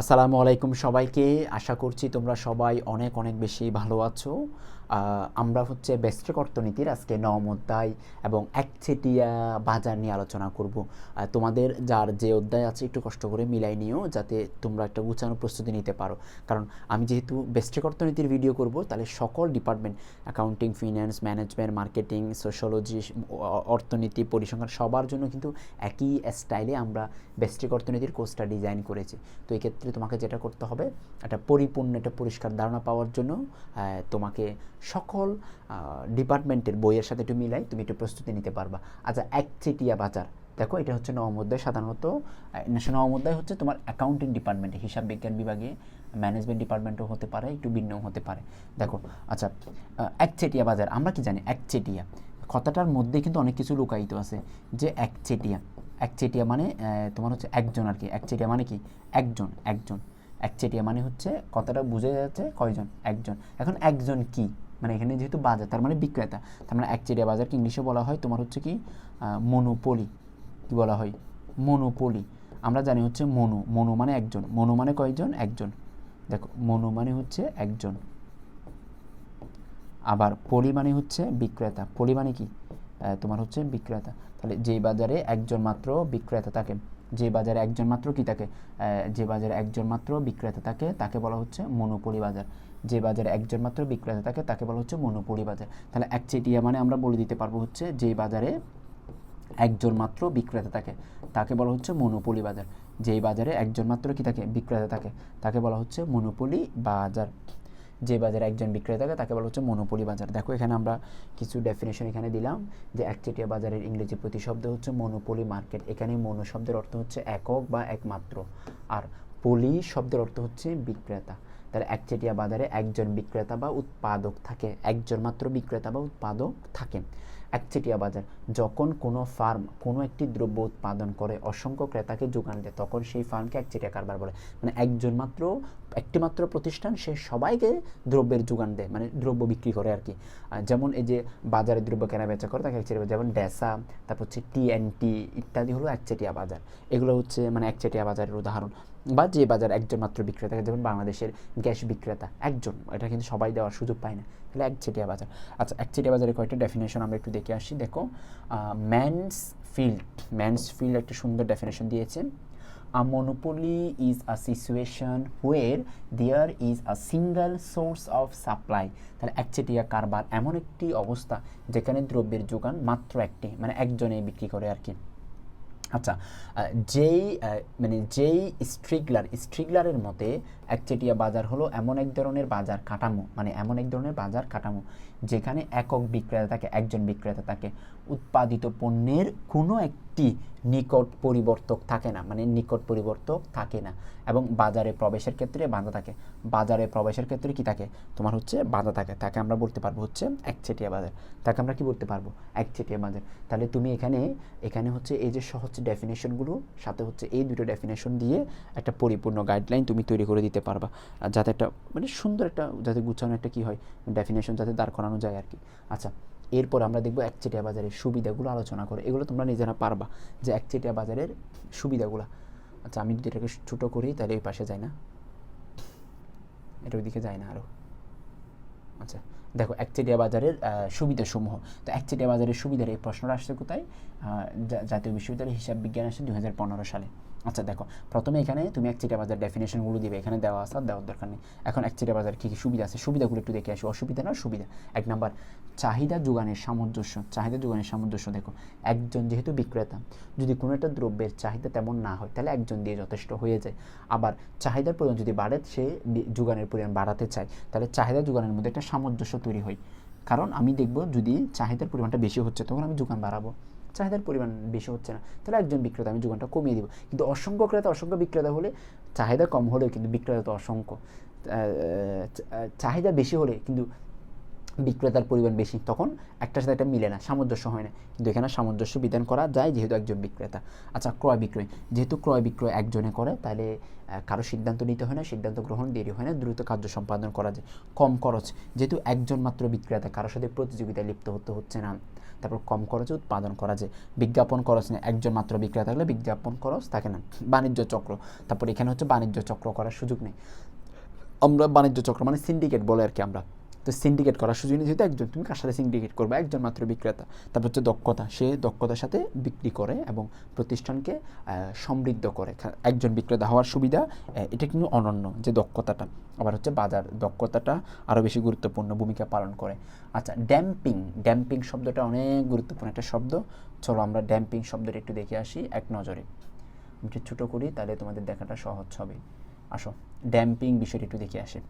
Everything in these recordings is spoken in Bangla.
আসসালামু আলাইকুম সবাইকে। আশা করছি তোমরা সবাই অনেক অনেক বেশি ভালো আছো। আমরা হচ্ছে বেস্ট্রিক অর্থনীতির আজকে নম অধ্যায় এবং একচেটিয়া বাজার নিয়ে আলোচনা করব। তোমাদের যার যে অধ্যায় আছে, একটু কষ্ট করে মিলাই নিও যাতে তোমরা একটা গুছানো প্রস্তুতি নিতে পারো। কারণ আমি যেহেতু বেস্ট্রিক অর্থনীতির ভিডিও করব, তাহলে সকল department accounting finance management marketing sociology অর্থনীতি, পরিসংখ্যান সবার জন্য কিন্তু একই স্টাইলে আমরা বেস্ট্রিক অর্থনীতির কোর্সটা ডিজাইন করেছি। তো এক্ষেত্রে তোমাকে যেটা করতে হবে, একটা পরিপূর্ণ, একটা পরিষ্কার ধারণা পাওয়ার জন্য তোমাকে সকল ডিপার্টমেন্টের বইয়ের সাথে একটু মিলাই তুমি একটু প্রস্তুতি নিতে পারবা। আচ্ছা একচেটিয়া বাজার। দেখো, এটা হচ্ছে নবম অধ্যায় সাধারণত নবম অধ্যায় হচ্ছে তোমার অ্যাকাউন্টিং ডিপার্টমেন্টে হিসাব বিজ্ঞান বিভাগে ম্যানেজমেন্ট ডিপার্টমেন্টও হতে পারে, একটু ভিন্নও হতে পারে। দেখো আচ্ছা একচেটিয়া বাজার, আমরা কি জানি? একচেটিয়া। কথাটার মধ্যে কিন্তু অনেক কিছু লুকায়িত আছে যে একচেটিয়া। একচেটিয়া মানে তোমার হচ্ছে একজন আর কি। একচেটিয়া মানে কি? একজন একজন। একচেটিয়া মানে হচ্ছে, কথাটা বুঝে যাচ্ছে কয়জন? একজন। এখন একজন কি? মানে এখানে যেহেতু বাজার, তার মানে বিক্রেতা। তার মানে একচেটিয়া বাজারকে ইংলিশে বলা হয়, তোমার হচ্ছে কি মনোপলি কি বলা হয়? মনোপলি আমরা জানি হচ্ছে মনু। মনু মানে একজন। মনু মানে কয়জন? একজন। দেখো, মনু মানে হচ্ছে একজন। আবার পলি মানে হচ্ছে বিক্রেতা। পলি মানে কি? তোমার হচ্ছে বিক্রেতা। তাহলে যে বাজারে একজন মাত্র বিক্রেতা থাকে, যে বাজারে একজন মাত্র কি থাকে? যে বাজারে একজন মাত্র বিক্রেতা থাকে, তাকে বলা হচ্ছে মনোপলি বাজার। যে বাজারে একজন মাত্র বিক্রেতা থাকে, তাকে বলা হচ্ছে মনোপলি বাজার। তাহলে একচেটিয়া মানে আমরা বলে দিতে পারব হচ্ছে যে বাজারে একজন মাত্র বিক্রেতা থাকে, তাকে বলা হচ্ছে মনোপলি বাজার। যেই বাজারে একজন মাত্র কি থাকে? বিক্রেতা থাকে, তাকে বলা হচ্ছে মনোপলি বাজার। যে বাজারে একজন বিক্রেতা থাকে, তাকে বলা হচ্ছে মনোপলি বাজার। দেখো এখানে আমরা কিছু ডেফিনেশন এখানে দিলাম যে একচেটিয়া বাজারের ইংরেজি প্রতিশব্দ হচ্ছে মনোপলি মার্কেট। এখানে মনো শব্দের অর্থ হচ্ছে একক বা একমাত্র। আর পলি শব্দের অর্থ হচ্ছে বিক্রেতা। তাহলে একচেটিয়া বাজারে একজন বিক্রেতা বা উৎপাদক থাকে, একজন মাত্র বিক্রেতা বা উৎপাদক থাকেন একচেটিয়া বাজার, যখন কোনো ফার্ম কোনো একটি দ্রব্য উৎপাদন করে, অসংখ্য ক্রেতাকে যোগান দেয়, তখন সেই ফার্মকে একচেটিয়া কারবার বলে। মানে একজন মাত্র, একটি মাত্র প্রতিষ্ঠান, সে সবাইকে দ্রব্যের যোগান দেয় মানে দ্রব্য বিক্রি করে আর কি। যেমন এই যে বাজারে দ্রব্য কেনা বেচা করে, তাকে একচেটিয়া। যেমন ডেসা, তারপর হচ্ছে টিএনটি ইত্যাদি হলো একচেটিয়া বাজার। এগুলো হচ্ছে মানে একচেটিয়া বাজারের উদাহরণ। বা যে বাজার একজন মাত্র বিক্রেতা, যেমন বাংলাদেশের গ্যাস বিক্রেতা, একজন। এটা কিন্তু সবাই দেওয়ার সুযোগ পায় না। তাহলে একচেটিয়া বাজার। আচ্ছা একচেটিয়া বাজারের কয়েকটা ডেফিনেশন আমরা একটু দেখে আসি। দেখো ম্যানস ফিল্ড ম্যানস ফিল্ড একটা সুন্দর ডেফিনেশন দিয়েছে। A monopoly is a situation where there is a single source of supply তাহলে একচেটিয়া কারবার এমন একটি অবস্থা যেখানে দ্রব্যের যোগান মাত্র একটি মানে একজনেই বিক্রি করে আর কি। আচ্ছা যেই মানে যেই স্ট্রিগলার, স্ট্রিগলারের মতে একচেটিয়া বাজার হলো এমন এক ধরনের বাজার কাঠামো মানে এমন এক ধরনের বাজার কাঠামো যেখানে একক বিক্রেতা থাকে, একজন বিক্রেতা থাকে। উৎপাদিত পণ্যের কোনো একটি নিকট পরিবর্তক থাকে না মানে নিকট পরিবর্তক থাকে না। এবং বাজারে প্রবেশের ক্ষেত্রে বাধা থাকে। বাজারে প্রবেশের ক্ষেত্রে কি থাকে? তোমার হচ্ছে বাধা থাকে। তাকে আমরা বলতে পারব হচ্ছে একচেটিয়া বাজার। তাকে আমরা কি বলতে পারব? একচেটিয়া বাজার। তাহলে তুমি এখানে এখানে হচ্ছে এই যে সহজ ডেফিনেশনগুলো সাথে হচ্ছে এই দুটো ডেফিনেশন দিয়ে একটা পরিপূর্ণ গাইডলাইন তুমি তৈরি করে দিতে পারবা। যাতে একটা মানে সুন্দর একটা, যাতে গুছানো একটা কি হয় ডেফিনেশন যাতে দাঁড় করানো যায় আর কি। আচ্ছা এরপর আমরা দেখব একচেটিয়া বাজারের সুবিধাগুলো আলোচনা করে। এগুলো তোমরা নিজেরা পারবা যে একচেটিয়া বাজারের সুবিধাগুলো। আচ্ছা আমি যদি এটাকে ছোটো করি, তাহলে এই পাশে যায় না? এটা ওইদিকে যায় না আরও আচ্ছা দেখো, একচেটিয়া বাজারের সুবিধাসমূহ। তো একচেটিয়া বাজারের সুবিধার এই প্রশ্নটা আসছে কোথায়? জাতীয় বিশ্ববিদ্যালয়ের হিসাব বিজ্ঞান আসে দু সালে। আচ্ছা দেখো, প্রথমে এখানে তুমি একচেটিয়া বাজার ডেফিনেশনগুলো দিবে, এখানে দেওয়া আছে দেওয়ার দরকার নেই। এখন একচেটিয়া বাজার কী কী সুবিধা আছে? সুবিধাগুলো একটু দেখে আসি। অসুবিধা না সুবিধা? এক নাম্বার, চাহিদা যোগানের সামঞ্জস্য। চাহিদা যোগানের সামঞ্জস্য, দেখো, একজন যেহেতু বিক্রেতা, যদি কোনো একটা দ্রব্যের চাহিদা তেমন না হয়, তাহলে একজন দিয়ে যথেষ্ট হয়ে যায়। আবার চাহিদার পরিমাণ যদি বাড়ে, সে যোগানের পরিমাণ বাড়াতে চায়, তাহলে চাহিদা যোগানের মধ্যে একটা সামঞ্জস্য তৈরি হয়। কারণ আমি দেখব, যদি চাহিদার পরিমাণটা বেশি হচ্ছে, তখন আমি যোগান বাড়াবো। চাহিদার পরিমাণ বেশি হচ্ছে না। তাহলে একজন বিক্রেতা, আমি যোগানটা কমিয়ে দিব। কিন্তু অসংখ্য ক্রেতা, অসংখ্য বিক্রেতা হলে চাহিদা কম হলেও কিন্তু বিক্রেতা তো অসংখ্য। চাহিদা বেশি হলে কিন্তু বিক্রেতার পরিমাণ বেশি, তখন একটার সাথে একটা মিলে না, সামঞ্জস্য হয় না। কিন্তু এখানে সামঞ্জস্য বিধান করা যায় যেহেতু একজন বিক্রেতা। আচ্ছা ক্রয় বিক্রয়, যেহেতু ক্রয় বিক্রয় একজনে করে, তাহলে কারও সিদ্ধান্ত নিতে হয় না, সিদ্ধান্ত গ্রহণ দেরি হয় না, দ্রুত কার্য সম্পাদন করা যায়। কম খরচ, যেহেতু একজন মাত্র বিক্রেতা কারোর সাথে প্রতিযোগিতায় লিপ্ত হতে হচ্ছে না। তারপর কম খরচে উৎপাদন করা যায়। বিজ্ঞাপন খরচ নেই, একজন মাত্র বিক্রেতা থাকলে বিজ্ঞাপন খরচ থাকে না। বাণিজ্য চক্র, তারপর এখানে হচ্ছে বাণিজ্য চক্র করার সুযোগ নেই। আমরা বাণিজ্য চক্র মানে সিন্ডিকেট বলে আর কি আমরা। তো সিন্ডিকেট করার সুযোগ যেহেতু একজন, তুমি কার সাথে সিন্ডিকেট করবে? একজন মাত্র বিক্রেতা। তারপর হচ্ছে দক্ষতা। সে দক্ষতার সাথে বিক্রি করে এবং প্রতিষ্ঠানকে সমৃদ্ধ করে। একজন বিক্রেতা হওয়ার সুবিধা এটা কিন্তু অনন্য যে দক্ষতাটা। আবার হচ্ছে বাজার। দক্ষতাটা আরও বেশি গুরুত্বপূর্ণ ভূমিকা পালন করে। আচ্ছা ড্যাম্পিং ড্যাম্পিং শব্দটা অনেক গুরুত্বপূর্ণ একটা শব্দ। চলো আমরা ড্যাম্পিং শব্দটা একটু দেখে আসি এক নজরে। আমি ছোটো করি, তাহলে তোমাদের দেখাটা সহজ হবে। আসো ড্যাম্পিং বিষয়টি একটু দেখে আসে।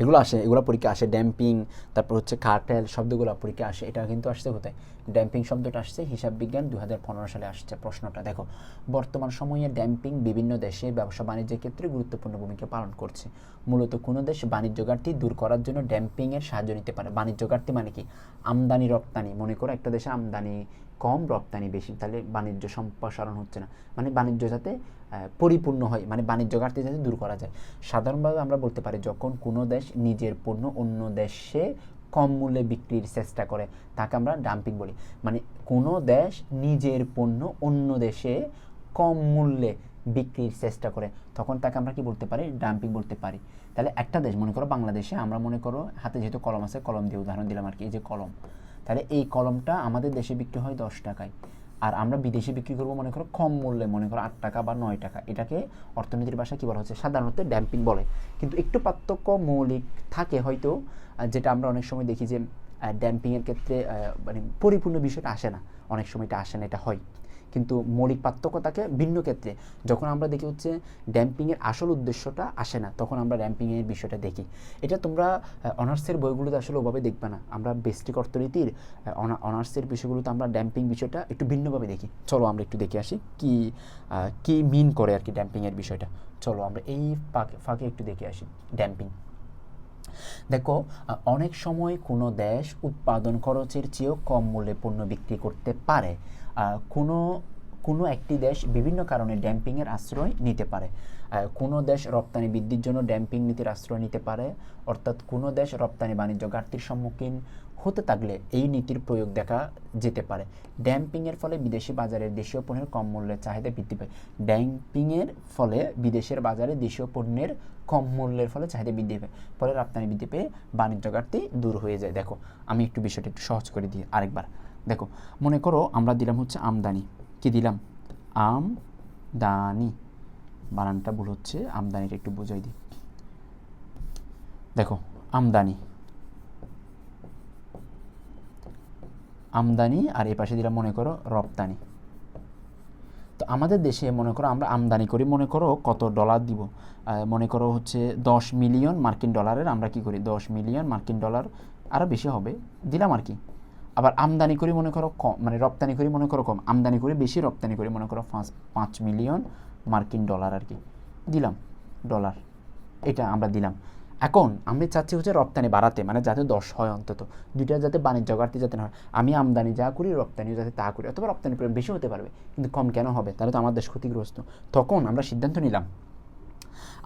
এগুলো আসে, এগুলো পরীক্ষা আসে ড্যাম্পিং তারপর হচ্ছে কার্টেল শব্দগুলো পরীক্ষা আসে এটা কিন্তু আসছে কোথায় ড্যাম্পিং শব্দটা আসছে, হিসাব বিজ্ঞান দু হাজার পনেরো সালে আসছে প্রশ্নটা। দেখো, বর্তমান সময়ে ড্যাম্পিং বিভিন্ন দেশে ব্যবসা বাণিজ্যের ক্ষেত্রে গুরুত্বপূর্ণ ভূমিকা পালন করছে। মূলত কোনো দেশ বাণিজ্য ঘাটতি দূর করার জন্য ড্যাম্পিংয়ের সাহায্য নিতে পারে? বাণিজ্য ঘাটতি মানে কি? আমদানি রপ্তানি মনে করো একটা দেশে আমদানি কম রপ্তানি বেশি, তাহলে বাণিজ্য সম্প্রসারণ হচ্ছে না। মানে বাণিজ্য যাতে পরিপূর্ণ হয় মানে বাণিজ্য ঘাটতি যাতে দূর করা যায়। সাধারণভাবে আমরা বলতে পারি, যখন কোনো দেশ নিজের পণ্য অন্য দেশে কম মূল্যে বিক্রির চেষ্টা করে, তাকে আমরা ডাম্পিং বলি। মানে কোনো দেশ নিজের পণ্য অন্য দেশে কম মূল্যে বিক্রির চেষ্টা করে, তখন তাকে আমরা কি বলতে পারি? ডাম্পিং বলতে পারি। তাহলে একটা দেশ, মনে করো বাংলাদেশে, আমরা মনে করো হাতে যেহেতু কলম আছে, কলম দিয়ে উদাহরণ দিলাম আর কি, এই যে কলম। তাহলে এই কলমটা আমাদের দেশে বিক্রি হয় দশ টাকায়। আর আমরা বিদেশে বিক্রি করব মনে করো কম মূল্যে, মনে করো আট টাকা বা নয় টাকা। এটাকে অর্থনীতির ভাষায় কী বলা হচ্ছে? সাধারণত ড্যাম্পিং বলে। কিন্তু একটু পার্থক্য মৌলিক থাকে হয়তো যেটা আমরা অনেক সময় দেখি যে ড্যাম্পিংয়ের ক্ষেত্রে মানে পরিপূর্ণ বিষয়টা আসে না। অনেক সময় এটা আসে না, এটা হয়। কিন্তু মৌলিক পার্থক্য থাকে ভিন্ন ক্ষেত্রে। যখন আমরা দেখি হচ্ছে ড্যাম্পিংয়ের আসল উদ্দেশ্যটা আসে না, তখন আমরা ড্যাম্পিংয়ের বিষয়টা দেখি। এটা তোমরা অনার্সের বইগুলোতে আসলে ওভাবে দেখবে না। আমরা বেস্টিক অর্থনীতির অনার্সের বিষয়গুলোতে আমরা ড্যাম্পিং বিষয়টা একটু ভিন্নভাবে দেখি। চলো আমরা একটু দেখে আসি কি কি মিন করে আর কি ড্যাম্পিংয়ের বিষয়টা। চলো আমরা এই ফাঁকে ফাঁকে একটু দেখে আসি ড্যাম্পিং। দেখো অনেক সময় কোনো দেশ উৎপাদন খরচের চেয়েও কম মূল্যে পণ্য বিক্রি করতে পারে। কোনো কোনো একটি দেশ বিভিন্ন কারণে ড্যাম্পিংয়ের আশ্রয় নিতে পারে। কোনো দেশ রপ্তানি বৃদ্ধির জন্য ড্যাম্পিং নীতির আশ্রয় নিতে পারে, অর্থাৎ কোনো দেশ রপ্তানি বাণিজ্য ঘাটতির সম্মুখীন হতে থাকলে এই নীতির প্রয়োগ দেখা যেতে পারে। ড্যাম্পিংয়ের ফলে বিদেশি বাজারে দেশীয় পণ্যের কম মূল্যের চাহিদা বৃদ্ধি পায়। ড্যাম্পিংয়ের ফলে বিদেশের বাজারে দেশীয় পণ্যের কম মূল্যের ফলে চাহিদা বৃদ্ধি পায়। ফলে রপ্তানি বৃদ্ধি পেয়ে বাণিজ্য ঘাটতি দূর হয়ে যায়। দেখো, আমি একটু বিষয়টা একটু সহজ করে দিই আরেকবার। দেখো, মনে করো আমরা দিলাম হচ্ছে আমদানি। কি দিলাম? আমদানি। বানানটা ভুল হচ্ছে, আমদানিটা একটু বোঝাই দিই। দেখো, আমদানি। আমদানি আর এ পাশে দিলাম মনে করো রপ্তানি। তো আমাদের দেশে মনে করো আমরা আমদানি করি, মনে করো কত ডলার দিব? মনে করো হচ্ছে দশ মিলিয়ন মার্কিন ডলারের আমরা কি করি? দশ মিলিয়ন মার্কিন ডলার আরও বেশি হবে, দিলাম আর কি। আবার আমদানি করি মনে করো কম মানে রপ্তানি করি মনে করো কম, আমদানি করি বেশি, রপ্তানি করি মনে করো পাঁচ পাঁচ মিলিয়ন মার্কিন ডলার আর কি। দিলাম ডলার, এটা আমরা দিলাম। এখন আমি চাচ্ছি হচ্ছে রপ্তানি বাড়াতে মানে যাতে দশ হয় অন্তত। দুইটা যাতে বাণিজ্য ঘাটতি যাতে না হয়। আমি আমদানি যা করি, রপ্তানিও যাতে তা করি, অথবা রপ্তানি বেশি হতে পারবে, কিন্তু কম কেন হবে? তাহলে তো আমার দেশ ক্ষতিগ্রস্ত। তখন আমরা সিদ্ধান্ত নিলাম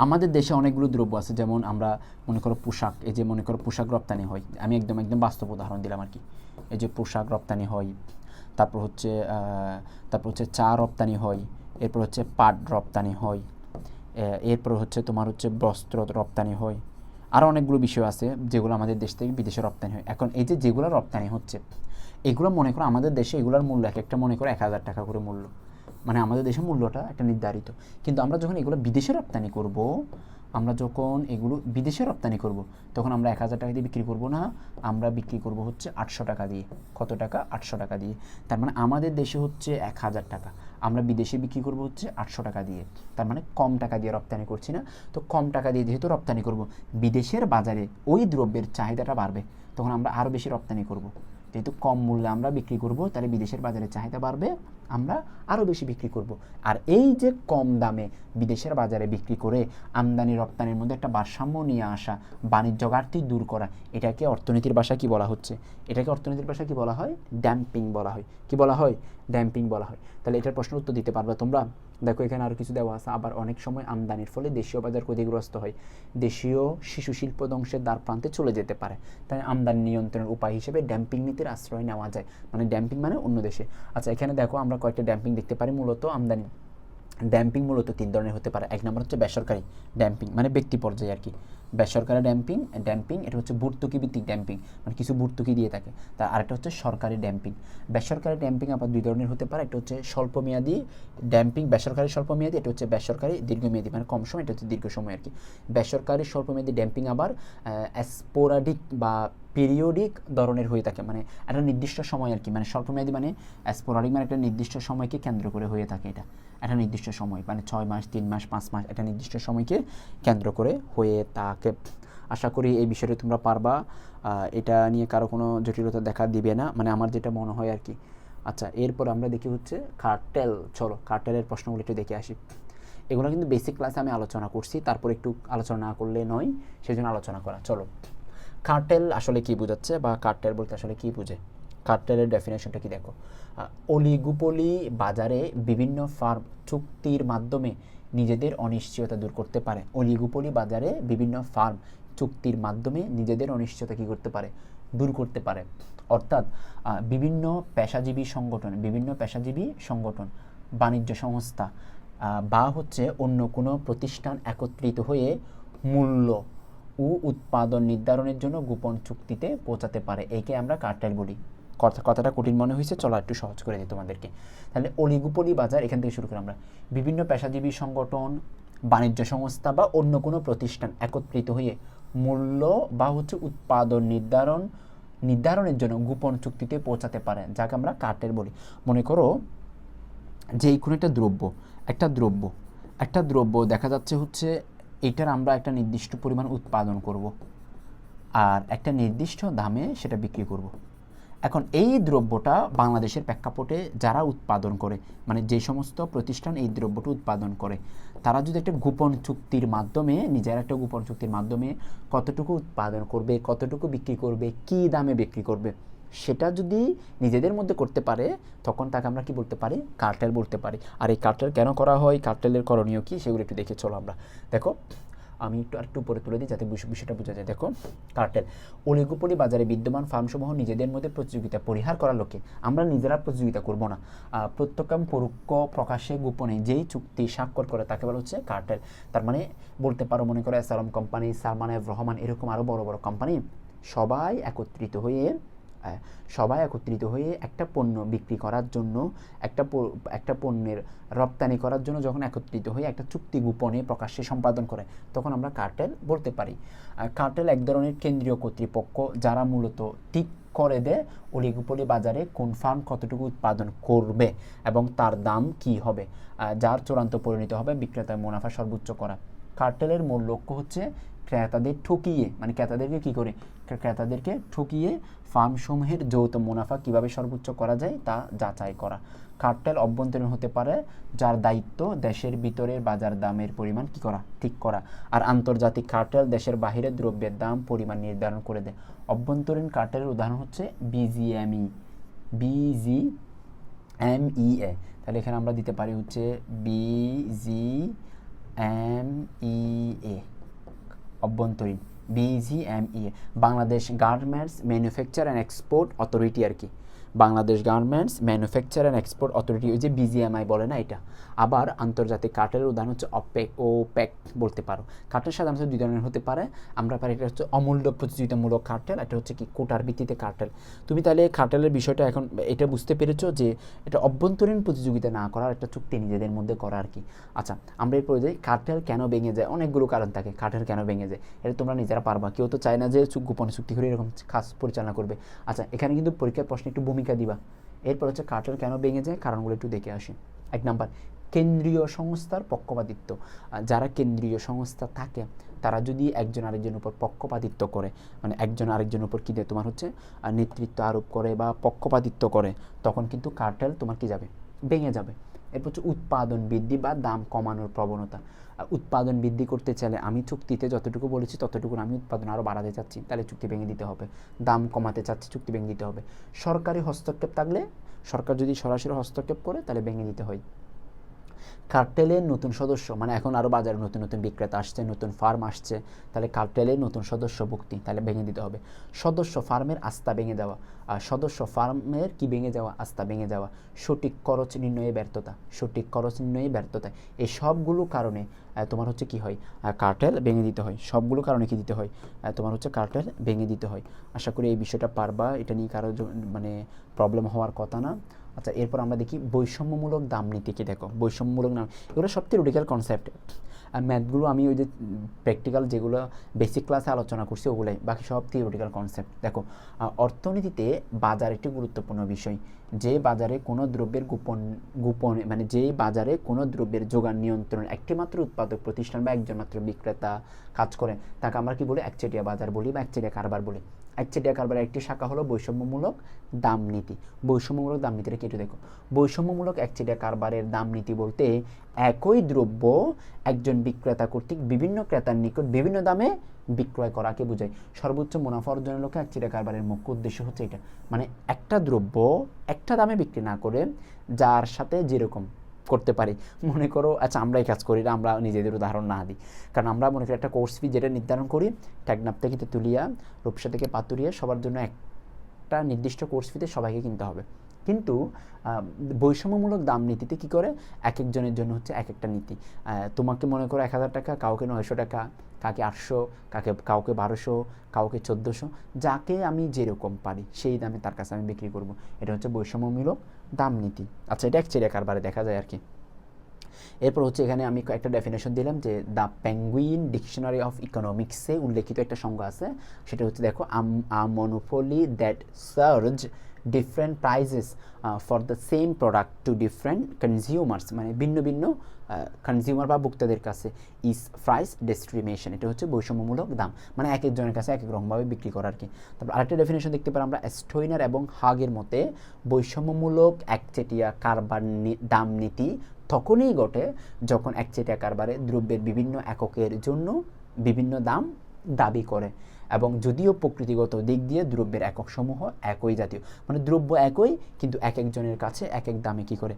আমাদের দেশে অনেকগুলো দ্রব্য আছে, যেমন আমরা মনে করো পোশাক, এই যে মনে করো পোশাক রপ্তানি হয়, আমি একদম একদম বাস্তব উদাহরণ দিলাম আর কি। এই যে পোশাক রপ্তানি হয়, তারপর হচ্ছে তারপর হচ্ছে চা রপ্তানি হয়, এরপর হচ্ছে পাট রপ্তানি হয় এরপর হচ্ছে তোমার হচ্ছে বস্ত্র রপ্তানি হয় আরও অনেকগুলো বিষয় আছে যেগুলো আমাদের দেশ থেকে বিদেশে রপ্তানি হয়। এখন এই যে যেগুলো রপ্তানি হচ্ছে, এগুলো মনে করো আমাদের দেশে এগুলোর মূল্য এক একটা মনে করো এক হাজার টাকা করে মূল্য। মানে আমাদের দেশের মূল্যটা একটা নির্ধারিত। কিন্তু আমরা যখন এগুলো বিদেশে রপ্তানি করব, আমরা যখন এগুলো বিদেশে রপ্তানি করব, তখন আমরা এক হাজার টাকা দিয়ে বিক্রি করব না, আমরা বিক্রি করব হচ্ছে আটশো টাকা দিয়ে। কত টাকা? আটশো টাকা দিয়ে। তার মানে আমাদের দেশে হচ্ছে এক হাজার টাকা। আমরা বিদেশে বিক্রি করব হচ্ছে আটশো টাকা দিয়ে। তার মানে কম টাকা দিয়ে রপ্তানি করছি না। তো কম টাকা দিয়ে যেহেতু রপ্তানি করব, বিদেশের বাজারে ওই দ্রব্যের চাহিদাটা বাড়বে, তখন আমরা আরও বেশি রপ্তানি করব। যেহেতু কম মূল্যে আমরা বিক্রি করব, তাহলে বিদেশের বাজারে চাহিদা বাড়বে। আমরা আরও বেশি বিক্রি করব। আর এই যে কম দামে বিদেশের বাজারে বিক্রি করে আমদানি রপ্তানির মধ্যে একটা ভারসাম্য নিয়ে আসা, বাণিজ্য ঘাটতি দূর করা, এটাকে অর্থনীতির ভাষা কি বলা হচ্ছে? এটাকে অর্থনীতির ভাষা কি বলা হয়? ড্যাম্পিং বলা হয়। কি বলা হয়? ড্যাম্পিং বলা হয়। তাহলে এটার প্রশ্নের উত্তর দিতে পারবে তোমরা। দেখো, এখানে আরও কিছু দেওয়া আছে। আবার অনেক সময় আমদানির ফলে দেশীয় বাজার ক্ষতিগ্রস্ত হয়। দেশীয় শিশু শিল্প ধ্বংসের দ্বার প্রান্তে চলে যেতে পারে। তাই আমদানি নিয়ন্ত্রণের উপায় হিসেবে ড্যাম্পিং নীতির আশ্রয় নেওয়া যায়। মানে ড্যাম্পিং মানে অন্য দেশে। আচ্ছা এখানে দেখো আমরা কয়েকটা ড্যাম্পিং দেখতে পারি। মূলত আমদানি ড্যাম্পিং মূলত তিন ধরনের হতে পারে। এক নম্বর হচ্ছে বেসরকারি ড্যাম্পিং মানে ব্যক্তি পর্যায়ে আর কি। বেসরকারি ড্যাম্পিং ড্যাম্পিং এটা হচ্ছে ভর্তুকি ভিত্তিক ড্যাম্পিং মানে কিছু ভর্তুকি দিয়ে থাকে। তার আরেকটা হচ্ছে সরকারি ড্যাম্পিং বেসরকারি ড্যাম্পিং আবার দুই ধরনের হতে পারে। একটা হচ্ছে স্বল্পমেয়াদী ড্যাম্পিং বেসরকারি স্বল্পমেয়াদী, এটা হচ্ছে বেসরকারি দীর্ঘমেয়াদী মানে কম সময়, এটা হচ্ছে দীর্ঘ সময় আর কি। বেসরকারি স্বল্পমেয়াদী ড্যাম্পিং আবার স্পোরাডিক বা পিরিয়ডিক ধরনের হয়ে থাকে মানে একটা নির্দিষ্ট সময় আর কি মানে স্বল্পমেয়াদী মানে স্পোরাডিক মানে একটা নির্দিষ্ট সময়কে কেন্দ্র করে হয়ে থাকে এটা, একটা নির্দিষ্ট সময় মানে ছয় মাস, তিন মাস, পাঁচ মাস, একটা নির্দিষ্ট সময়কে কেন্দ্র করে হয়ে থাকে। আশা করি এই বিষয়টি তোমরা পারবা এটা নিয়ে কারও কোনো জটিলতা দেখা দিবে না মানে আমার যেটা মনে হয় আর কি। আচ্ছা এরপর আমরা দেখি হচ্ছে কার্টেল চলো কার্টেলের প্রশ্নগুলো একটু দেখে আসি। এগুলো কিন্তু বেসিক ক্লাসে আমি আলোচনা করছি, তারপর একটু আলোচনা না করলে নয় সেই জন্য আলোচনা করা, চলো। কার্টেল আসলে কি বোঝাচ্ছে বা কার্টেল বলতে আসলে কি বোঝে? কার্টেলের ডেফিনেশনটা কি দেখো? অলিগুপলি বাজারে বিভিন্ন ফার্ম চুক্তির মাধ্যমে নিজেদের অনিশ্চয়তা দূর করতে পারে। অলিগুপলি বাজারে বিভিন্ন ফার্ম চুক্তির মাধ্যমে নিজেদের অনিশ্চয়তা কী করতে পারে? দূর করতে পারে। অর্থাৎ বিভিন্ন পেশাজীবী সংগঠন, বিভিন্ন পেশাজীবী সংগঠন, বাণিজ্য সংস্থা বা হচ্ছে অন্য কোনো প্রতিষ্ঠান একত্রিত হয়ে মূল্য ও উৎপাদন নির্ধারণের জন্য গোপন চুক্তিতে পৌঁছাতে পারে। একে আমরা কার্টেল বলি। কথা, কথাটা কঠিন মনে হয়েছে, চলো একটু সহজ করে দিই তোমাদেরকে। তাহলে অলিগুপলি বাজার, এখান থেকে শুরু করি আমরা। বিভিন্ন পেশাজীবী সংগঠন, বাণিজ্য সংস্থা বা অন্য কোনো প্রতিষ্ঠান একত্রিত হয়ে মূল্য বা হচ্ছে উৎপাদন নির্ধারণ, নির্ধারণের জন্য গোপন চুক্তিতে পৌঁছাতে পারে, যাকে আমরা কার্টেল বলি। মনে করো যে কোনো একটা দ্রব্য একটা দ্রব্য একটা দ্রব্য দেখা যাচ্ছে হচ্ছে এটার আমরা একটা নির্দিষ্ট পরিমাণ উৎপাদন করব। আর একটা নির্দিষ্ট দামে সেটা বিক্রি করব। এখন এই দ্রব্যটা বাংলাদেশের প্রেক্ষাপটে যারা উৎপাদন করে মানে যে সমস্ত প্রতিষ্ঠান এই দ্রব্যটা উৎপাদন করে, তারা যদি একটা গোপন চুক্তির মাধ্যমে, নিজের একটা গোপন চুক্তির মাধ্যমে কতটুকু উৎপাদন করবে, কতটুকু বিক্রি করবে, কি দামে বিক্রি করবে সেটা যদি নিজেদের মধ্যে করতে পারে, তখন তাকে আমরা কি বলতে পারি? কার্টেল বলতে পারি। আর এই কার্টেল কেন করা হয়? কার্টেলের করণীয় কি? সেগুলো একটু দেখে চলো আমরা। দেখো, আমি একটু আরেকটু উপরে তুলে দিই যাতে বিষয়টা বোঝা যায়। দেখো কার্টেল অলিগোপলি বাজারে বিদ্যমান ফার্মসমূহ নিজেদের মধ্যে প্রতিযোগিতা পরিহার করার লক্ষ্যে আমরা নিজেরা প্রতিযোগিতা করব না। প্রত্যক্ষম, পরোক্ষ প্রকাশে গোপনে যেই চুক্তি স্বাক্ষর করে তাকে বলা হচ্ছে কার্টেল তার মানে বলতে পারো, মনে করো এসালম কোম্পানি সালমান রহমান এরকম আরও বড় বড় কোম্পানি সবাই একত্রিত হয়ে সবাই একত্রিত হয়ে একটা পণ্য বিক্রি করার জন্য, একটা একটা পণ্যের রপ্তানি করার জন্য যখন একত্রিত হয়ে একটা চুক্তি গোপনে প্রকাশ্যে সম্পাদন করে, তখন আমরা কার্টেল বলতে পারি। কার্টেল এক ধরনের কেন্দ্রীয় কর্তৃপক্ষ যারা মূলত ঠিক করে দেয় অলিগুপলি বাজারে কোন ফার্ম কতটুকু উৎপাদন করবে এবং তার দাম কি হবে যার চূড়ান্ত পরিণত হবে বিক্রেতার মুনাফা সর্বোচ্চ করা। কার্টেলের মূল লক্ষ্য হচ্ছে ক্রেতাদের ঠকিয়ে মানে ক্রেতাদেরকে কি করে? ক্রেতাদেরকে ঠকিয়ে ফার্মসমূহের যৌথ মুনাফা কীভাবে সর্বোচ্চ করা যায় তা যাচাই করা। কার্টেল অভ্যন্তরীণ হতে পারে, যার দায়িত্ব দেশের ভিতরের বাজার দামের পরিমাণ কি করা, ঠিক করা, আর আন্তর্জাতিক কার্টেল দেশের বাহিরের দ্রব্যের দাম পরিমাণ নির্ধারণ করে দেয়। অভ্যন্তরীণ কার্টেলের উদাহরণ হচ্ছে BGME BG M E A তাহলে এখানে আমরা দিতে পারি হচ্ছে বিজি এম ই এ অভ্যন্তরীণ। BGMEA Bangladesh garments manufacture and export authority আর কি। Bangladesh garments manufacture and export authority ওই যে বিজিএমআই বলে না এটা? আবার আন্তর্জাতিক কাঠের উদাহরণ হচ্ছে অপেক ও প্যাক বলতে পারো। কাঠের সাধারণত দুই ধরনের হতে পারে। আমরা পারি এটা হচ্ছে অমূল্য প্রতিযোগিতামূলক কার্টেল এটা হচ্ছে কি কোটার ভিত্তিতে কার্টেল তুমি তাহলে কার্টেলের বিষয়টা এখন এটা বুঝতে পেরেছ যে এটা অভ্যন্তরীণ প্রতিযোগিতা না করার একটা চুক্তি নিজেদের মধ্যে করা আর কি। আচ্ছা আমরা এরপরে যাই কার্টেল কেন ভেঙে যায়? অনেকগুলো কারণ থাকে কার্টেল কেন ভেঙে যায়? এটা তোমরা নিজেরা পারবা। কেউ তো চায় না যে গোপনে চুক্তি করে এরকম কাজ পরিচালনা করবে। আচ্ছা এখানে কিন্তু পরীক্ষার প্রশ্নে একটু ভূমিকা দিবা। এরপর হচ্ছে কার্টেল কেন ভেঙে যায় কারণগুলো একটু দেখে আসি। এক নাম্বার, কেন্দ্রীয় সংস্থার পক্ষপাতিত্ব। যারা কেন্দ্রীয় সংস্থা থাকে, তারা যদি একজন আরেকজনের উপর পক্ষপাতিত্ব করে মানে একজন আরেকজনের উপর কী দেয়? তোমার হচ্ছে নেতৃত্ব আরোপ করে বা পক্ষপাতিত্ব করে, তখন কিন্তু কার্টেল তোমার কি যাবে? ভেঙে যাবে। এরপর হচ্ছে উৎপাদন বৃদ্ধি বা দাম কমানোর প্রবণতা। উৎপাদন বৃদ্ধি করতে চাইলে আমি চুক্তিতে যতটুকু বলেছি ততটুকু আমি উৎপাদন আরও বাড়াতে চাচ্ছি, তাহলে চুক্তি ভেঙে দিতে হবে। দাম কমাতে চাচ্ছি, চুক্তি ভেঙে দিতে হবে। সরকারি হস্তক্ষেপ থাকলে সরকার যদি সরাসরি হস্তক্ষেপ করে, তাহলে ভেঙে দিতে হয়। কার্টেলের নতুন সদস্য মানে এখন আরও বাজারে নতুন নতুন বিক্রেতা আসছে, নতুন ফার্ম আসছে, তাহলে কার্টেলের নতুন সদস্য ভুক্তি, তাহলে ভেঙে দিতে হবে। সদস্য ফার্মের আস্থা ভেঙে দেওয়া, আর সদস্য ফার্মের কি ভেঙে যাওয়া আস্থা ভেঙে যাওয়া সঠিক খরচ নির্ণয়ে ব্যর্থতা, সঠিক খরচ নির্ণয়ে ব্যর্থতা। এই সবগুলো কারণে তোমার হচ্ছে কি হয়? কার্টেল ভেঙে দিতে হয়। সবগুলো কারণে কি দিতে হয়? তোমার হচ্ছে কার্টেল ভেঙে দিতে হয়। আশা করি এই বিষয়টা পারবা। এটা নিয়ে কারও মানে প্রবলেম হওয়ার কথা না। আচ্ছা এরপর আমরা দেখি বৈষম্যমূলক দাম নীতিকে দেখো, বৈষম্যমূলক নাম এগুলো সব থিওরিটিক্যাল কনসেপ্ট আর ম্যাথগুলো আমি ওই যে প্র্যাকটিক্যাল যেগুলো বেসিক ক্লাসে আলোচনা করছি, ওগুলোই, বাকি সব থিওরিটিক্যাল কনসেপ্ট দেখো অর্থনীতিতে বাজার একটি গুরুত্বপূর্ণ বিষয়। যে বাজারে কোনো দ্রব্যের গোপন গোপন মানে যে বাজারে কোনো দ্রব্যের যোগান নিয়ন্ত্রণ একটিমাত্র উৎপাদক প্রতিষ্ঠান বা একজন মাত্র বিক্রেতা কাজ করেন তাকে আমরা কি বলি? একচেটিয়া বাজার বলি বা একচেটিয়া কারবার বলি। একচেটিয়া কারবারের একটি শাখা হলো বৈষম্যমূলক দাম নীতি বৈষম্যমূলক দাম নীতিটা কেটে দেখো। বৈষম্যমূলক একচেটিয়া কারবারের দাম নীতি বলতে একই দ্রব্য একজন বিক্রেতা কর্তৃক বিভিন্ন ক্রেতার নিকট বিভিন্ন দামে বিক্রয় করাকে বোঝায়। সর্বোচ্চ মুনাফা অর্জনের লক্ষ্যে একচেটিয়া কারবারের মুখ্য উদ্দেশ্য হচ্ছে এটা। মানে একটা দ্রব্য একটা দামে বিক্রি না করে যার সাথে যেরকম করতে পারি। মনে করো আচ্ছা আমরাই কাজ করি, না, আমরা নিজেদের উদাহরণ না দিই। কারণ আমরা মনে করি একটা কোর্স ফি যেটা নির্ধারণ করি ট্যাগনাপ থেকে তেঁতুলিয়া, রূপসা থেকে পাতুরিয়া, সবার জন্য একটা নির্দিষ্ট কোর্স ফিতে সবাইকে কিনতে হবে। কিন্তু বৈষম্যমূলক দাম নীতিতে কি করে? এক একজনের জন্য হচ্ছে এক একটা নীতি তোমাকে মনে করো এক হাজার টাকা, কাউকে নয়শো টাকা, কাকে আটশো, কাকে, কাউকে বারোশো, কাউকে চোদ্দোশো, যাকে আমি যেরকম পারি, সেই দামে তার কাছে আমি বিক্রি করব। এটা হচ্ছে বৈষম্যমূলক দাম নীতি। আচ্ছা এটা এক চিড়িয়া কারবারে দেখা যায় আর কি। এরপর হচ্ছে এখানে আমি একটা ডেফিনেশন দিলাম যে দ্য পেঙ্গুইন ডিকশনারি অফ ইকোনমিক্সে উল্লেখিত একটা সংজ্ঞা আছে। সেটা হচ্ছে দেখো আ that charge different prices for the same product to different consumers মানে ভিন্ন ভিন্ন কনজিউমার বা ভোক্তাদের কাছে ইস প্রাইস ডিস্ট্রিমিনেশন এটা হচ্ছে বৈষম্যমূলক দাম মানে এক একজনের কাছে এক এক রকমভাবে বিক্রি করা আর কি তারপর আরেকটা ডেফিনেশন দেখতে পারি আমরা স্টোইনার এবং হাগের মতে বৈষম্যমূলক একচেটিয়া কারবার দাম নীতি তখনই ঘটে যখন একচেটিয়া কারবারে দ্রব্যের বিভিন্ন এককের জন্য বিভিন্ন দাম দাবি করে এবং যদিও প্রকৃতিগত দিক দিয়ে দ্রব্যের একক সমূহ একই জাতীয় মানে দ্রব্য একই, কিন্তু এক একজনের কাছে এক এক দামে কি করে?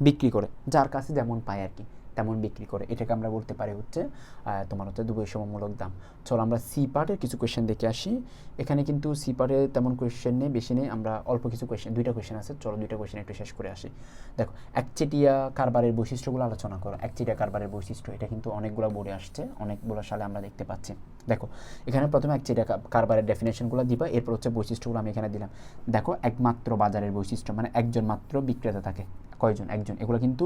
বিক্রি করে, যার কাছে যেমন পায় আর কি। তেমন বিক্রি করে। এটাকে আমরা বলতে পারি হচ্ছে তোমার হচ্ছে দুবৈষম্যমূলক দাম। চলো আমরা সি পার্টের কিছু কোয়েশ্চেন দেখে আসি। এখানে কিন্তু সি পার্টে তেমন কোয়েশ্চেন নেই, বেশি নেই। আমরা অল্প কিছু কোয়েশ্চেন দুইটা কোয়েশ্চেন আছে। চলো দুইটা কোয়েশ্চেন একটু শেষ করে আসি। দেখো, একচেটিয়া কারবারের বৈশিষ্ট্যগুলো আলোচনা করো। একচেটিয়া কারবারের বৈশিষ্ট্য, এটা কিন্তু অনেকগুলো বোর্ডে আসছে, অনেকগুলো সালে আমরা দেখতে পাচ্ছি। দেখো, এখানে প্রথমে একচেটিয়া কারবারের ডেফিনেশনগুলো দিবা, এরপর হচ্ছে বৈশিষ্ট্যগুলো আমি এখানে দিলাম। দেখো, একমাত্র বাজারের বৈশিষ্ট্য মানে একজন মাত্র বিক্রেতা থাকে, কয়জন? একজন। এগুলো কিন্তু,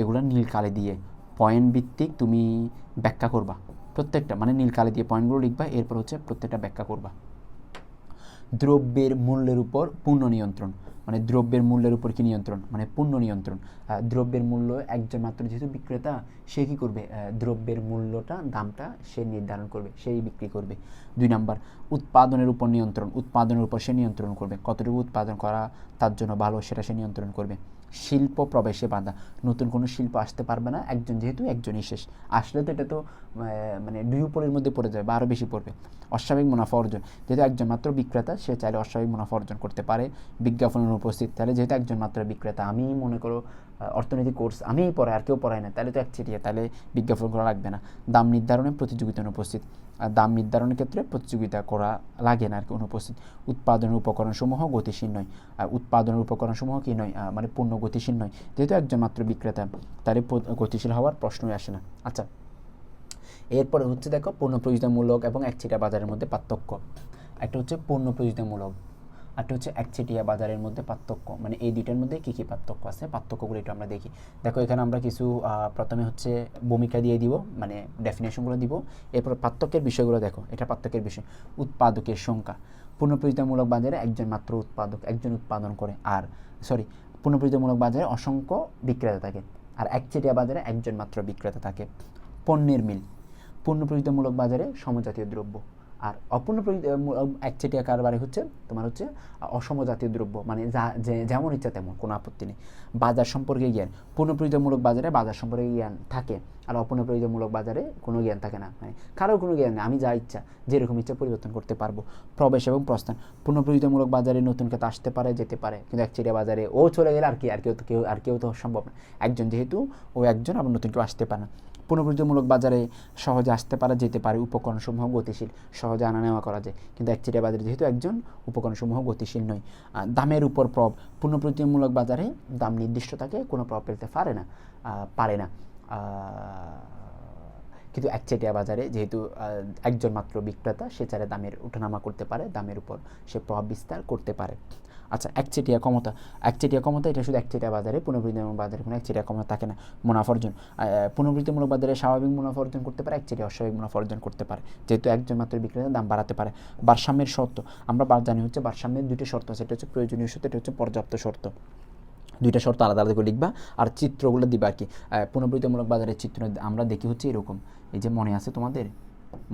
এগুলো নীল কালে দিয়ে পয়েন্ট ভিত্তিক তুমি ব্যাখ্যা করবা। প্রত্যেকটা মানে নীল কালে দিয়ে পয়েন্টগুলো লিখবা, এরপর হচ্ছে প্রত্যেকটা ব্যাখ্যা করবা। দ্রব্যের মূল্যের উপর পূর্ণ নিয়ন্ত্রণ। মানে দ্রব্যের মূল্যের উপর কি নিয়ন্ত্রণ? মানে পূর্ণ নিয়ন্ত্রণ। দ্রব্যের মূল্য একজন মাত্র যেহেতু বিক্রেতা, সে কি করবে? দ্রব্যের মূল্যটা, দামটা সে নির্ধারণ করবে, সেই বিক্রি করবে। দুই নাম্বার, উৎপাদনের উপর নিয়ন্ত্রণ। উৎপাদনের উপর সে নিয়ন্ত্রণ করবে। কতটুকু উৎপাদন করা তার জন্য ভালো সেটা সে নিয়ন্ত্রণ করবে। শিল্প প্রবেশে বাধা। নতুন কোনো শিল্প আসতে পারবে না, একজন যেহেতু একজনই শেষ। আসলে তো এটা তো মানে উপরের মধ্যে পড়ে যাবে বা আরও বেশি পড়বে। অস্বাভাবিক মুনাফা অর্জন। যেহেতু একজন মাত্র বিক্রেতা, সে চাইলে অস্বাভাবিক মুনাফা অর্জন করতে পারে। বিজ্ঞাপনের উপস্থিত তাহলে যেহেতু একজন মাত্র বিক্রেতা আমি মনে করো অর্থনীতি কোর্স আমিই পড়াই, আর কেউ পড়ায় না। তাহলে তো একচেটিয়া তাহলে বিজ্ঞাপন করা লাগবে না। দাম নির্ধারণে প্রতিযোগিতা অনুপস্থিত দাম নির্ধারণের ক্ষেত্রে প্রতিযোগিতা করা লাগে না আর কি অনুপস্থিত। উৎপাদনের উপকরণসমূহ গতিশীল নয়। আর উৎপাদনের উপকরণসমূহ কি নয়? মানে পূর্ণ গতিশীল নয়। যেহেতু একজন মাত্র বিক্রেতা তার গতিশীল হওয়ার প্রশ্নই আসে না। আচ্ছা এরপরে হচ্ছে দেখো পূর্ণ প্রয়োজনীয়মূলক এবং একচেটিয়া বাজারের মধ্যে পার্থক্য। একটা হচ্ছে পূর্ণ প্রয়োজনীয়মূলক একটা হচ্ছে একচেটিয়া বাজারের মধ্যে পার্থক্য। মানে এই দুইটার মধ্যে কী কী পার্থক্য আছে? পার্থক্যগুলো একটু আমরা দেখি। দেখো, এখানে আমরা কিছু প্রথমে হচ্ছে ভূমিকা দিয়ে দিব মানে ডেফিনেশনগুলো দিব। এরপর পার্থক্যের বিষয়গুলো দেখো, এটা পার্থক্যের বিষয়। উৎপাদকের সংখ্যা। পুনঃপ্রযোজনামূলক বাজারে একজন মাত্র উৎপাদক, একজন উৎপাদন করে, আর সরি পুনঃপ্রযোজনামূলক বাজারে অসংখ্য বিক্রেতা থাকে, আর একচেটিয়া বাজারে একজন মাত্র বিক্রেতা থাকে। পণ্যের মিল। প্রয়োজনমূলক বাজারে সমজাতীয় দ্রব্য। আর অপূর্ণ একচেটিয়া কারবারে হচ্ছে তোমার হচ্ছে অসমজাতীয় দ্রব্য। মানে যা যেমন ইচ্ছা তেমন, কোনো আপত্তি নেই। বাজার সম্পর্কে জ্ঞান। পূর্ণ প্রয়োজনমূলক বাজারে বাজার সম্পর্কে জ্ঞান থাকে, আর অপূর্ণ প্রয়োজনমূলক বাজারে কোনো জ্ঞান থাকে না। মানে কারোর কোনো জ্ঞান নেই, আমি যা ইচ্ছা, যেরকম ইচ্ছা পরিবর্তন করতে পারব। প্রবেশ এবং প্রস্থান। পূর্ণ প্রয়োজনমূলক বাজারে নতুন কেউ আসতে পারে, যেতে পারে, কিন্তু একচেটিয়া বাজারে ও চলে গেলে আর কি, আর কেউ তো, কেউ, আর কেউ তো সম্ভব না। একজন যেহেতু ও একজন, আবার নতুন কেউ আসতে পারে না। পুনঃপ্রযোজমূলক বাজারে সহজে আসতে পারে যেতে পারে। উপকরণসমূহ গতিশীল, সহজে আনা নেওয়া করা যায়। কিন্তু একচেটিয়া বাজারে যেহেতু একজন, উপকরণসমূহ গতিশীল নয়। দামের উপর প্রভাব পুনঃপ্রযোজমূলক বাজারে দাম নির্দিষ্ট থাকে, কোনো প্রভাব ফেলতে পারে না পারে না। কিন্তু একচেটিয়া বাজারে যেহেতু একজন মাত্র বিক্রেতা, সে চারে দামের ওঠানামা করতে পারে, দামের উপর সে প্রভাব বিস্তার করতে পারে। আচ্ছা একচেটিয়া ক্ষমতা। একচেটিয়া ক্ষমতা, এটা শুধু একচেটিয়া বাজারে পুনর্বৃত্তিমূলক বাজারে কোনো একচেটিয়া ক্ষমতা থাকে না, মুনাফা অর্জন। পুনর্বৃত্তিমূলক বাজারে স্বাভাবিক মুনাফা অর্জন করতে পারে একচেটিয়া অস্বাভাবিক মুনাফা অর্জন করতে পারে। যেহেতু একজন মাত্র বিক্রেতা দাম বাড়াতে পারে। ভারসাম্যের শর্ত, আমরা জানি হচ্ছে ভারসাম্যের দুটি শর্ত এটা হচ্ছে প্রয়োজনীয় শর্ত, এটা হচ্ছে পর্যাপ্ত শর্ত। দুইটা শর্ত আলাদা আলাদা করে লিখবা, আর চিত্রগুলো দিবা আর কি। পুনর্বৃত্তিমূলক বাজারের চিত্র আমরা দেখি হচ্ছে এরকম। এই যে মনে আছে তোমাদের?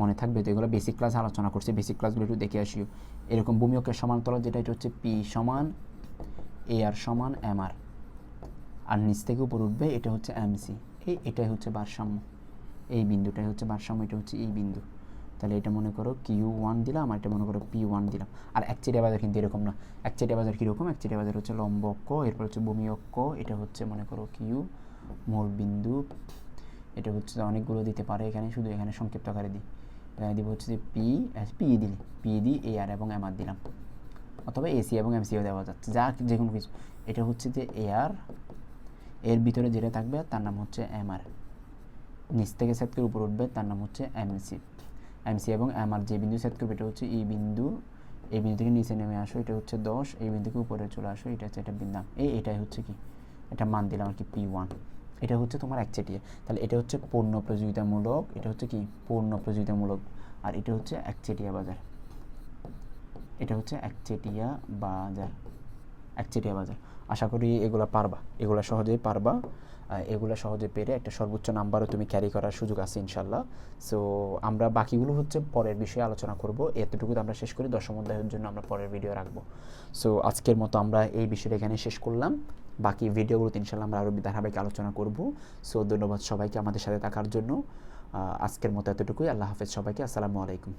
মনে থাকবে তো এগুলো বেসিক ক্লাস আলোচনা করছি বেসিক ক্লাসগুলো একটু দেখে আসিও। এরকম ভূমি অক্ষের সমান্তরাল যেটা, এটা হচ্ছে পি সমান এ আর সমান এম আর আর নিচ থেকে উপর উঠবে, এটা হচ্ছে এমসি এই এটাই হচ্ছে ভারসাম্য। এই বিন্দুটাই হচ্ছে ভারসাম্য, এটা হচ্ছে এই বিন্দু। তাহলে এটা মনে করো কিউ ওয়ান দিলাম, আর এটা মনে করো পি ওয়ান দিলাম। আর একচেটিয়া বাজার কিন্তু এরকম না। একচেটিয়া বাজার কীরকম? একচেটিয়া বাজার হচ্ছে লম্ব অক্ষ, এরপর হচ্ছে ভূমি অক্ষ, এটা হচ্ছে মনে করো কিউ মূল বিন্দু এটা হচ্ছে যে অনেকগুলো দিতে পারে এখানে, শুধু এখানে সংক্ষিপ্ত আকারে দিই। এখানে দিব হচ্ছে যে পি পি দিলে পি দি এ আর এবং এম আর দিলাম। অথবা এসি এবং এমসিও দেওয়া যাচ্ছে, যা যে কোনো কিছু। এটা হচ্ছে যে এ আর এর ভিতরে যেটা থাকবে তার নাম হচ্ছে এম আর নিচ থেকে সেট করে উপর উঠবে তার নাম হচ্ছে এমসি এমসি এবং এমআর যে বিন্দু সেট করবে, এটা হচ্ছে এই বিন্দু। এই বিন্দু থেকে নিচে নেমে আসো, এটা হচ্ছে দশ। এই বিন্দু থেকে উপরে চলে আসো, এটা হচ্ছে একটা বিন্দু। এই এটাই হচ্ছে কি? এটা মান দিলাম আর কি পি ওয়ান এটা হচ্ছে তোমার একচেটিয়া তাহলে এটা হচ্ছে পূর্ণ প্রযোগিতামূলক এটা হচ্ছে কি? পূর্ণ প্রযোগিতামূলক আর এটা হচ্ছে একচেটিয়া বাজার। এটা হচ্ছে একচেটিয়া বাজার। একচেটিয়া বাজার। আশা করি এগুলো পারবা। এগুলো সহজেই পারবা। এগুলো সহজে পেরে একটা সর্বোচ্চ নাম্বারও তুমি ক্যারি করার সুযোগ আছে ইনশাল্লাহ সো আমরা বাকিগুলো হচ্ছে পরের বিষয়ে আলোচনা করব। এতটুকু আমরা শেষ করি। দশম অধ্যায়ের জন্য আমরা পরের ভিডিও রাখব। সো আজকের মতো আমরা এই বিষয়টা এখানে শেষ করলাম। বাকি ভিডিওগুলোতে ইনশাল্লাহ আমরা আরও ধারাবাহিক আলোচনা করব। সো ধন্যবাদ সবাইকে আমাদের সাথে থাকার জন্য। আজকের মতো এতটুকুই। আল্লাহ হাফেজ সবাইকে। আসসালামু আলাইকুম।